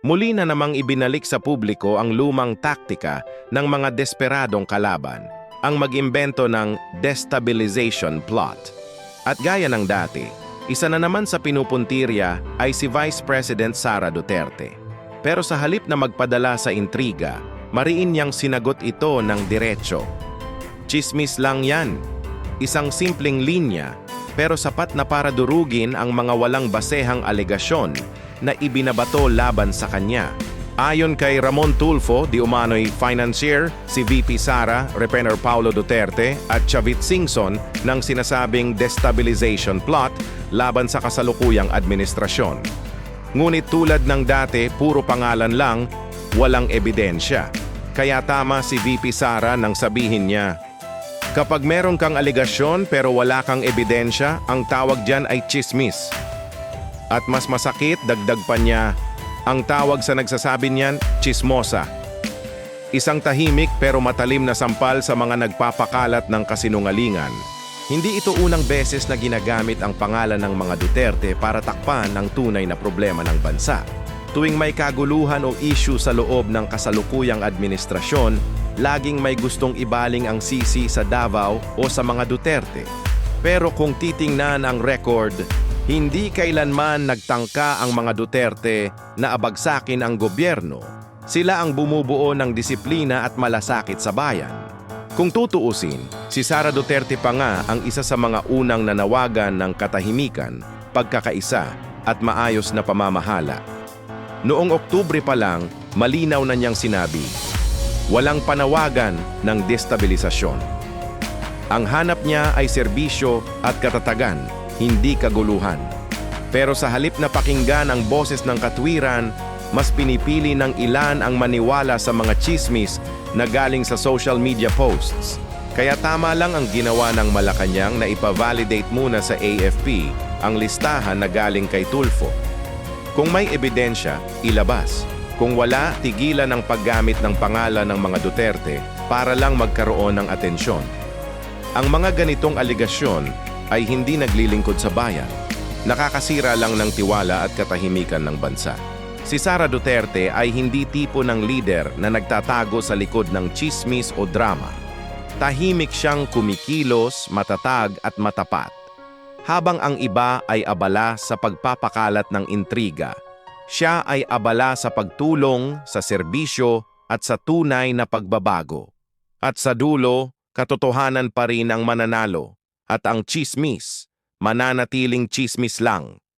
Muli na namang ibinalik sa publiko ang lumang taktika ng mga desperadong kalaban, ang mag-imbento ng destabilization plot. At gaya ng dati, isa na naman sa pinupuntirya ay si Vice President Sara Duterte. Pero sa halip na magpadala sa intriga, mariin niyang sinagot ito ng diretso. Chismis lang yan. Isang simpleng linya, pero sapat na para durugin ang mga walang basehang alegasyon na ibinabato laban sa kanya. Ayon kay Ramon Tulfo, di umano'y financier, si VP Sara, Repener Paulo Duterte at Chavit Singson ng sinasabing destabilization plot laban sa kasalukuyang administrasyon. Ngunit tulad ng dati, puro pangalan lang, walang ebidensya. Kaya tama si VP Sara nang sabihin niya, Kapag meron kang aligasyon pero wala kang ebidensya, ang tawag dyan ay chismis. At mas masakit, dagdag pa niya, ang tawag sa nagsasabi niyan, chismosa. Isang tahimik pero matalim na sampal sa mga nagpapakalat ng kasinungalingan. Hindi ito unang beses na ginagamit ang pangalan ng mga Duterte para takpan ang tunay na problema ng bansa. Tuwing may kaguluhan o issue sa loob ng kasalukuyang administrasyon, laging may gustong ibaling ang sisi sa Davao o sa mga Duterte. Pero kung titingnan ang record, hindi kailanman nagtangka ang mga Duterte na abagsakin ang gobyerno. Sila ang bumubuo ng disiplina at malasakit sa bayan. Kung tutuusin, si Sara Duterte pa nga ang isa sa mga unang nanawagan ng katahimikan, pagkakaisa at maayos na pamamahala. Noong Oktubre pa lang, malinaw na niyang sinabi, walang panawagan ng destabilisasyon. Ang hanap niya ay serbisyo at katatagan, hindi kaguluhan. Pero sa halip na pakinggan ang boses ng katwiran, mas pinipili ng ilan ang maniwala sa mga chismis na galing sa social media posts. Kaya tama lang ang ginawa ng Malacanang na ipavalidate muna sa AFP ang listahan na galing kay Tulfo. Kung may ebidensya, ilabas. Kung wala, tigilan ang paggamit ng pangalan ng mga Duterte para lang magkaroon ng atensyon. Ang mga ganitong aligasyon ay hindi naglilingkod sa bayan. Nakakasira lang ng tiwala at katahimikan ng bansa. Si Sara Duterte ay hindi tipo ng leader na nagtatago sa likod ng chismis o drama. Tahimik siyang kumikilos, matatag at matapat. Habang ang iba ay abala sa pagpapakalat ng intriga, siya ay abala sa pagtulong, sa serbisyo at sa tunay na pagbabago. At sa dulo, katotohanan pa rin ang mananalo at ang chismis, mananatiling chismis lang